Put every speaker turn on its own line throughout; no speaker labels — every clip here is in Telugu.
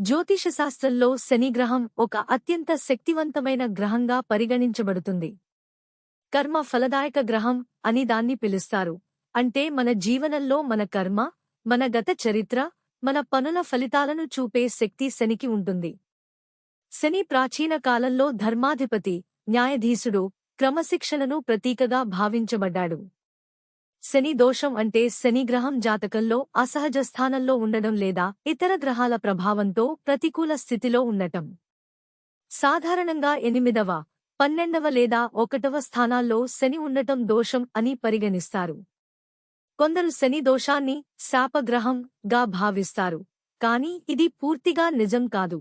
జ్యోతిషశాస్త్రంలో శనిగ్రహం ఒక అత్యంత శక్తివంతమైన గ్రహంగా పరిగణించబడుతుంది. కర్మ ఫలదాయక గ్రహం అని దాన్ని పిలుస్తారు. అంటే మన జీవనంలో మన కర్మ మన గత చరిత్ర మన పనుల ఫలితాలను చూపే శక్తి శనికి ఉంటుంది. శని ప్రాచీన కాలంలో ధర్మాధిపతి న్యాయధీశుడు క్రమశిక్షణను ప్రతీకగా భావించబడ్డాడు. శని దోషం అంటే శనిగ్రహం జాతకంలో అసహజ స్థానంలో ఉండడం లేదా ఇతర గ్రహాల ప్రభావంతో ప్రతికూల స్థితిలో ఉండటం. సాధారణంగా ఎనిమిదవ పన్నెండవ లేదా ఒకటవ స్థానాల్లో శని ఉండటం దోషం అని పరిగణిస్తారు. కొందరు శని దోషాన్ని శాపగ్రహం గా భావిస్తారు కాని ఇది పూర్తిగా నిజం కాదు.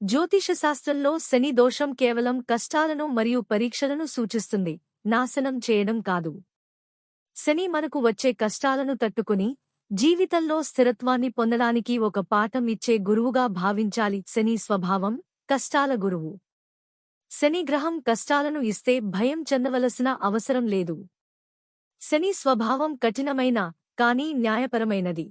జ్యోతిషశాస్త్రంలో శని దోషం కేవలం కష్టాలను మరియు పరీక్షలను సూచిస్తుంది నాశనం చేయడం కాదు. శని మనకు వచ్చే కష్టాలను తట్టుకుని జీవితంలో స్థిరత్వాన్ని పొందడానికి ఒక పాఠం ఇచ్చే గురువుగా భావించాలి. శని స్వభావం కష్టాల గురువు. శని గ్రహం కష్టాలను ఇస్తే భయం చెందవలసిన అవసరం లేదు. శని స్వభావం కఠినమైన కానీ న్యాయపరమైనది.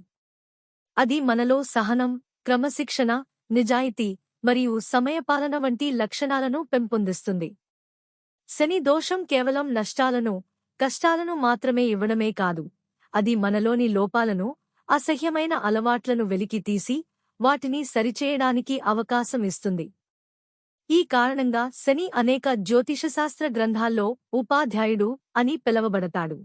అది మనలో సహనం క్రమశిక్షణ నిజాయితీ మరియు సమయపాలన వంటి లక్షణాలను పెంపొందిస్తుంది. శని దోషం కేవలం నష్టాలను కష్టాలను మాత్రమే ఇవ్వడమే కాదు అది మనలోని లోపాలను అసహ్యమైన అలవాట్లను వెలికితీసి వాటిని సరిచేయడానికి అవకాశం ఇస్తుంది. ఈ కారణంగా శని అనేక జ్యోతిషశాస్త్ర గ్రంథాల్లో ఉపాధ్యాయుడు అని పిలవబడతాడు.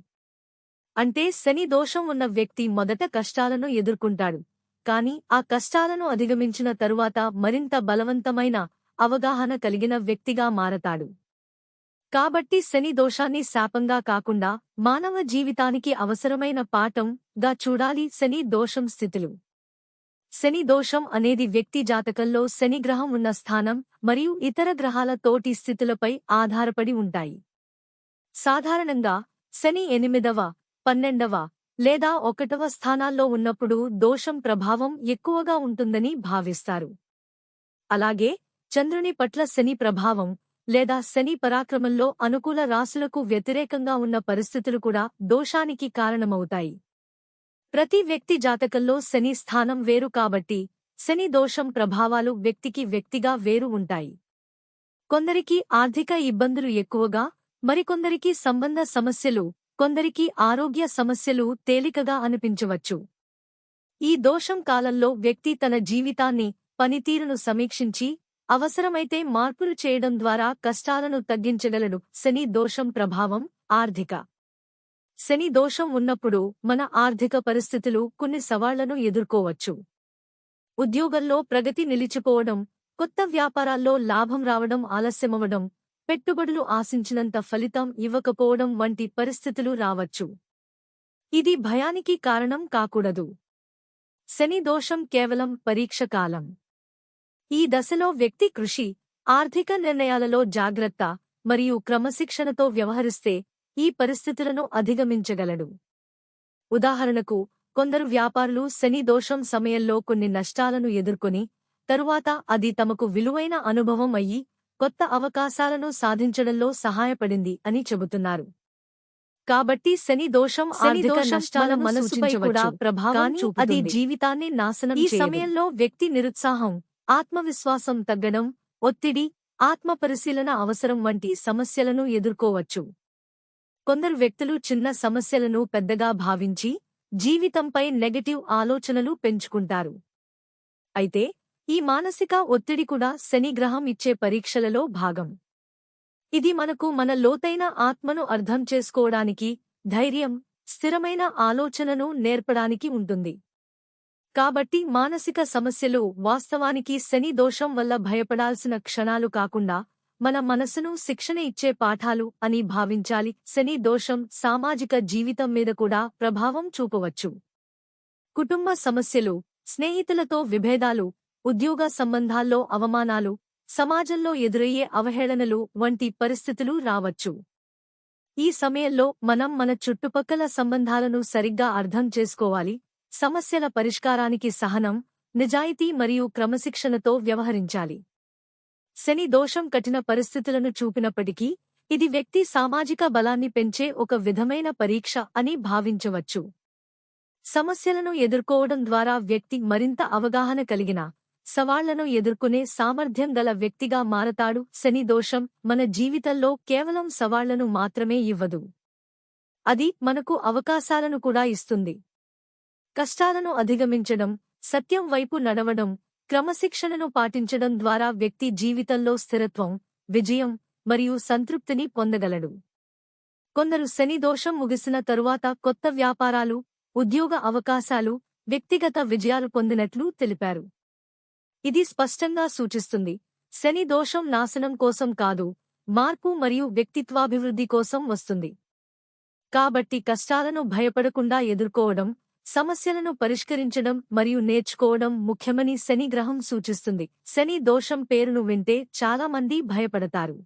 అంటే శని దోషం ఉన్న వ్యక్తి మొదట కష్టాలను ఎదుర్కొంటాడు కాని ఆ కష్టాలను అధిగమించిన తరువాత మరింత బలవంతమైన అవగాహన కలిగిన వ్యక్తిగా మారతాడు. కాబట్టి శని దోషాన్ని శాపంగా కాకుండా మానవ జీవితానికి అవసరమైన పాఠం గా చూడాలి శని దోషం స్థితులు. శని దోషం అనేది వ్యక్తి జాతకంలో శనిగ్రహం ఉన్న స్థానం మరియు ఇతర గ్రహాల తోటి స్థితులపై ఆధారపడి ఉంటాయి. సాధారణంగా శని ఎనిమిదవ పన్నెండవ లేదా ఒకటవ స్థానాల్లో ఉన్నప్పుడు దోషం ప్రభావం ఎక్కువగా ఉంటుందని భావిస్తారు. అలాగే చంద్రుని పట్ల శని ప్రభావం లేదా శని పరాక్రమంలో అనుకూల రాశులకు వ్యతిరేకంగా ఉన్న పరిస్థితులు కూడా దోషానికి కారణమవుతాయి. ప్రతి వ్యక్తి జాతకంలో శని స్థానం వేరు కాబట్టి శని దోషం ప్రభావాలు వ్యక్తికి వ్యక్తిగా వేరు ఉంటాయి. కొందరికి ఆర్థిక ఇబ్బందులు ఎక్కువగా మరికొందరికి సంబంధ సమస్యలు కొందరికి ఆరోగ్య సమస్యలు తేలికగా అనిపించవచ్చు. ఈ దోషం కాలంలో వ్యక్తి తన జీవితాన్ని పనితీరును సమీక్షించి అవసరమైతే మార్పులు చేయడం ద్వారా కష్టాలను తగ్గించగలడు శని దోషం ప్రభావం ఆర్థిక. శని దోషం ఉన్నప్పుడు మన ఆర్థిక పరిస్థితులు కొన్ని సవాళ్ళను ఎదుర్కోవచ్చు. ఉద్యోగంలో ప్రగతి నిలిచిపోవడం కొత్త వ్యాపారాల్లో లాభం రావడం ఆలస్యమవడం పెట్టుబడులు ఆశించినంత ఫలితం ఇవ్వకపోవడం వంటి పరిస్థితులు రావచ్చు. ఇది భయానికి కారణం కాకూడదు. శని దోషం కేవలం పరీక్ష కాలం. ఈ దశలో వ్యక్తి కృషి ఆర్థిక నిర్ణయాలలో జాగ్రత్త మరియు క్రమశిక్షణతో వ్యవహరిస్తే ఈ పరిస్థితులను అధిగమించగలడు. ఉదాహరణకు కొందరు వ్యాపారులు శని దోషం సమయంలో కొన్ని నష్టాలను ఎదుర్కొని తరువాత అది తమకు విలువైన అనుభవం అయ్యి కొత్త అవకాశాలను సాధించడంలో సహాయపడింది అని చెబుతున్నారు. కాబట్టి శని దోషం ఆర్థిక నష్టాల మనసుపై కూడా ప్రభావం అది జీవితాన్ని నాశనం ఈ సమయంలో వ్యక్తి నిరుత్సాహం ఆత్మవిశ్వాసం తగ్గడం ఒత్తిడి ఆత్మపరిశీలన అవసరం వంటి సమస్యలను ఎదుర్కోవచ్చు. కొందరు వ్యక్తులు చిన్న సమస్యలను పెద్దగా భావించి జీవితంపై నెగటివ్ ఆలోచనలు పెంచుకుంటారు. అయితే ఈ మానసిక ఒత్తిడి కూడా శనిగ్రహం ఇచ్చే పరీక్షలలో భాగం. ఇది మనకు మన లోతైన ఆత్మను అర్థం చేసుకోవడానికి ధైర్యం స్థిరమైన ఆలోచనను నేర్పడానికి ఉంటుంది. కాబట్టి మానసిక సమస్యలు వాస్తవానికి శని దోషం వల్ల భయపడాల్సిన క్షణాలు కాకుండా మన మనసును శిక్షణ ఇచ్చే పాఠాలు అని భావించాలి. శని దోషం సామాజిక జీవితం మీద కూడా ప్రభావం చూపవచ్చు. కుటుంబ సమస్యలు స్నేహితులతో విభేదాలు ఉద్యోగ సంబంధాల్లో అవమానాలు సమాజంలో ఎదురయ్యే అవహేళనలు వంటి పరిస్థితులు రావచ్చు. ఈ సమయంలో మనం మన చుట్టుపక్కల సంబంధాలను సరిగ్గా అర్థం చేసుకోవాలి. సమస్యల పరిష్కారానికి సహనం నిజాయితీ మరియు క్రమశిక్షణతో వ్యవహరించాలి. శని దోషం కఠిన పరిస్థితులను చూపినప్పటికీ ఇది వ్యక్తి సామాజిక బలాన్ని పెంచే ఒక విధమైన పరీక్ష అని భావించవచ్చు. సమస్యలను ఎదుర్కోవడం ద్వారా వ్యక్తి మరింత అవగాహన కలిగిన సవాళ్ళను ఎదుర్కొనే సామర్థ్యం గల వ్యక్తిగా మారతాడు. శని దోషం మన జీవితంలో కేవలం సవాళ్ళను మాత్రమే ఇవ్వదు. అది మనకు అవకాశాలను కూడా ఇస్తుంది. కష్టాలను అధిగమించడం సత్యం వైపు నడవడం క్రమశిక్షణను పాటించడం ద్వారా వ్యక్తి జీవితంలో స్థిరత్వం విజయం మరియు సంతృప్తిని పొందగలడు. కొందరు శని దోషం ముగిసిన తరువాత కొత్త వ్యాపారాలు ఉద్యోగ అవకాశాలు వ్యక్తిగత విజయాలు పొందినట్లు తెలిపారు. ఇది స్పష్టంగా సూచిస్తుంది. శని దోషం నాశనం కోసం కాదు మార్పు మరియు వ్యక్తిత్వాభివృద్ధి కోసం వస్తుంది. కాబట్టి కష్టాలను భయపడకుండా ఎదుర్కోవడం సమస్యలను పరిష్కరించడం మరియు నేర్చుకోవడం ముఖ్యమని శని గ్రహం సూచిస్తుంది. శని దోషం పేరును వింటే చాలామంది భయపడతారు.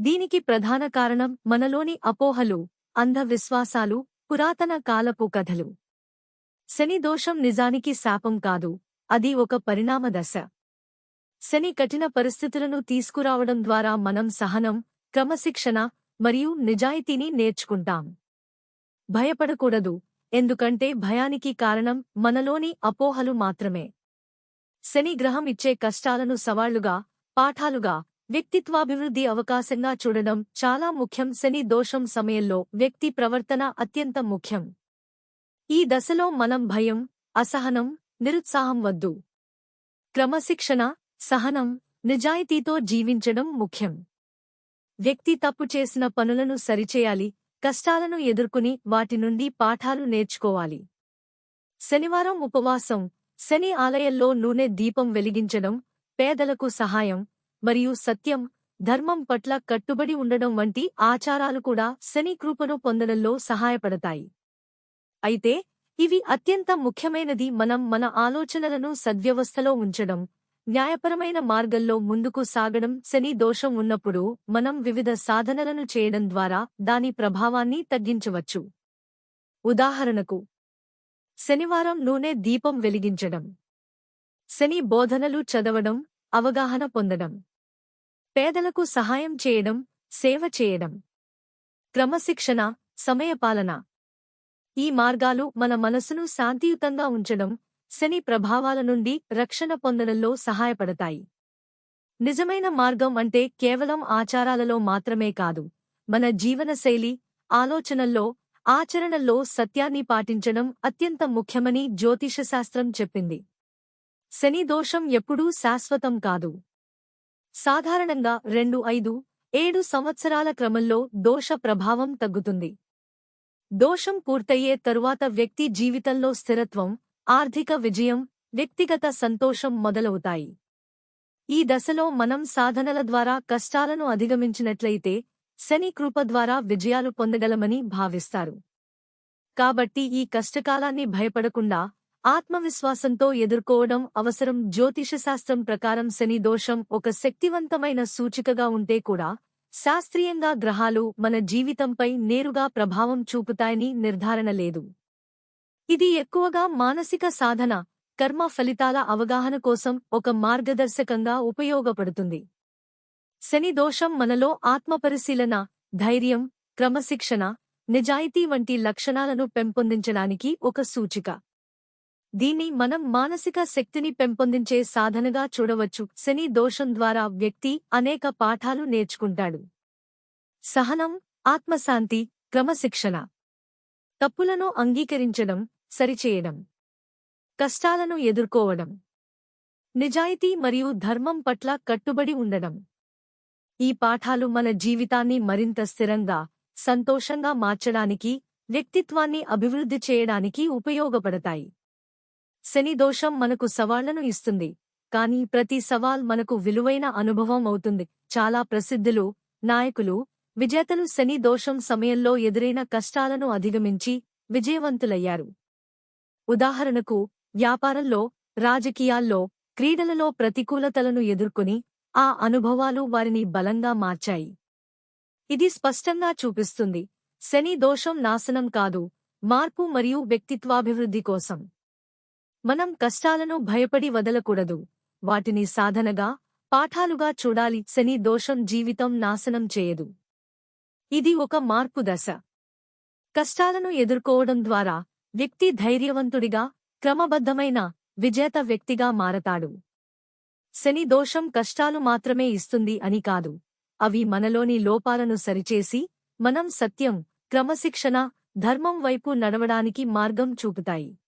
దీనికి ప్రధాన కారణం మనలోని అపోహలు అంధవిశ్వాసాలు పురాతన కాలపు కథలు. శని దోషం నిజానికి శాపం కాదు అది ఒక పరిణామ దశ. శని కఠిన పరిస్థితులను తీసుకురావడం ద్వారా మనం సహనం క్రమశిక్షణ మరియు నిజాయితీని నేర్చుకుంటాం. భయపడకూడదు ఎందుకంటే భయానికి కారణం మనలోని అపోహలు మాత్రమే. శని గ్రహం ఇచ్చే కష్టాలను సవాళ్ళుగా పాఠాలుగా వ్యక్తిత్వాభివృద్ధి అవకాశంగా చూడడం చాలా ముఖ్యం. శని దోషం సమయంలో వ్యక్తి ప్రవర్తన అత్యంత ముఖ్యం. ఈ దశలో మనం భయం అసహనం నిరుత్సాహం వద్దు. క్రమశిక్షణ సహనం నిజాయితీతో జీవించడం ముఖ్యం. వ్యక్తి తప్పు చేసిన పనులను సరిచేయాలి కష్టాలను ఎదుర్కొని వాటి నుండి పాఠాలు నేర్చుకోవాలి. శనివారం ఉపవాసం శని ఆలయంలో నూనె దీపం వెలిగించడం పేదలకు సహాయం మరియు సత్యం ధర్మం పట్ల కట్టుబడి ఉండడం వంటి ఆచారాలు కూడా శని కృపను పొందడంలో సహాయపడతాయి. అయితే ఇవి అత్యంత ముఖ్యమైనది మనం మన ఆలోచనలను సద్వ్యవస్థలో ఉంచడం న్యాయపరమైన మార్గంలో ముందుకు సాగడం శని దోషం ఉన్నప్పుడు మనం వివిధ సాధనలను చేయడం ద్వారా దాని ప్రభావాన్ని తగ్గించవచ్చు. ఉదాహరణకు శనివారం నూనె దీపం వెలిగించడం శని బోధనలు చదవడం అవగాహన పొందడం పేదలకు సహాయం చేయడం సేవ చేయడం క్రమశిక్షణ సమయపాలన. ఈ మార్గాలు మన మనసును శాంతియుతంగా ఉంచడం శని ప్రభావాల నుండి రక్షణ పొందడంలో సహాయపడతాయి. నిజమైన మార్గం అంటే కేవలం ఆచారాలలో మాత్రమే కాదు మన జీవనశైలి ఆలోచనల్లో ఆచరణల్లో సత్యాన్ని పాటించడం అత్యంత ముఖ్యమని జ్యోతిషశాస్త్రం చెప్పింది. శని దోషం ఎప్పుడూ శాశ్వతం కాదు. సాధారణంగా రెండు ఐదు ఏడు సంవత్సరాల క్రమంలో దోష ప్రభావం తగ్గుతుంది. దోషం పూర్తయ్యే తరువాత వ్యక్తి జీవితంలో స్థిరత్వం ఆర్థిక విజయం వ్యక్తిగత సంతోషం మొదలవుతాయి. ఈ దశలో మనం సాధనల ద్వారా కష్టాలను అధిగమించినట్లయితే శని కృప ద్వారా విజయాలు పొందగలమని భావిస్తారు. కాబట్టి ఈ కష్టకాలాన్ని భయపడకుండా ఆత్మవిశ్వాసంతో ఎదుర్కోవడం అవసరం. జ్యోతిషశాస్త్రం ప్రకారం శని దోషం ఒక శక్తివంతమైన సూచికగా ఉంటే కూడా శాస్త్రీయంగా గ్రహాలు మన జీవితంపై నేరుగా ప్రభావం చూపుతాయని నిర్ధారణ లేదు. ఇది ఎక్కువగా మానసిక సాధన కర్మ ఫలితాల అవగాహన కోసం ఒక మార్గదర్శకంగా ఉపయోగపడుతుంది. శని దోషం మనలో ఆత్మపరిశీలన ధైర్యం క్రమశిక్షణ నిజాయితీ వంటి లక్షణాలను పెంపొందించడానికి ఒక సూచిక. దీన్ని మనం మానసిక శక్తిని పెంపొందించే సాధనగా చూడవచ్చు. శని దోషం ద్వారా వ్యక్తి అనేక పాఠాలు నేర్చుకుంటాడు. సహనం ఆత్మశాంతి క్రమశిక్షణ. తప్పులను అంగీకరించడం సరిచేయడం. కష్టాలను ఎదుర్కోవడం. నిజాయితీ మరియు ధర్మం పట్ల కట్టుబడి ఉండడం. ఈ పాఠాలు మన జీవితాన్ని మరింత స్థిరంగా సంతోషంగా మార్చడానికి వ్యక్తిత్వాన్ని అభివృద్ధి చేయడానికి ఉపయోగపడతాయి. శని దోషం మనకు సవాళ్ళను ఇస్తుంది. కానీ ప్రతి సవాల్ మనకు విలువైన అనుభవం అవుతుంది. చాలా ప్రసిద్ధులు నాయకులు విజేతలు శని దోషం సమయంలో ఎదురైన కష్టాలను అధిగమించి విజయవంతులయ్యారు. ఉదాహరణకు వ్యాపారంలో రాజకీయాల్లో క్రీడలలో ప్రతికూలతలను ఎదుర్కొని ఆ అనుభవాలు వారిని బలంగా మార్చాయి. ఇది స్పష్టంగా చూపిస్తుంది. శని దోషం నాశనం కాదు. మార్పు మరియు వ్యక్తిత్వాభివృద్ధి కోసం. మనం కష్టాలను భయపడి వదలకూడదు. వాటిని సాధనగా పాఠాలుగా చూడాలి. శని దోషం జీవితం నాశనం చేయదు. ఇది ఒక మార్పు దశ. కష్టాలను ఎదుర్కోవడం ద్వారా వ్యక్తి ధైర్యవంతుడిగా క్రమబద్ధమైన విజేత వ్యక్తిగా మారతాడు. శని దోషం కష్టాలు మాత్రమే ఇస్తుంది అని కాదు. అవి మనలోని లోపాలను సరిచేసి మనం సత్యం క్రమశిక్షణ ధర్మం వైపు నడవడానికి మార్గం చూపుతాయి.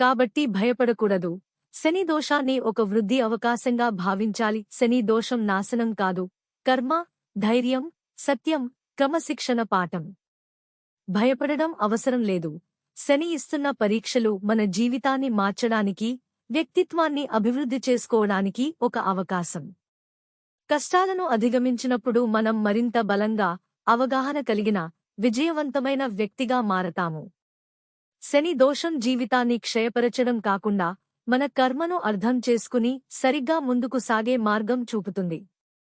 కాబట్టి భయపడకూడదు. శని దోషాన్ని ఒక వృద్ధి అవకాశంగా భావించాలి. శని దోషం నాశనం కాదు. కర్మ ధైర్యం సత్యం క్రమశిక్షణ పాఠం. భయపడడం అవసరం లేదు. శని ఇస్తున్న పరీక్షలు మన జీవితాన్ని మార్చడానికి వ్యక్తిత్వాన్ని అభివృద్ధి చేసుకోవడానికి ఒక అవకాశం. కష్టాలను అధిగమించినప్పుడు మనం మరింత బలంగా అవగాహన కలిగిన విజయవంతమైన వ్యక్తిగా మారతాము. శని దోషం జీవితాన్ని క్షయపరచడం కాకుండా మన కర్మను అర్థం చేసుకుని సరిగ్గా ముందుకు సాగే మార్గం చూపుతుంది.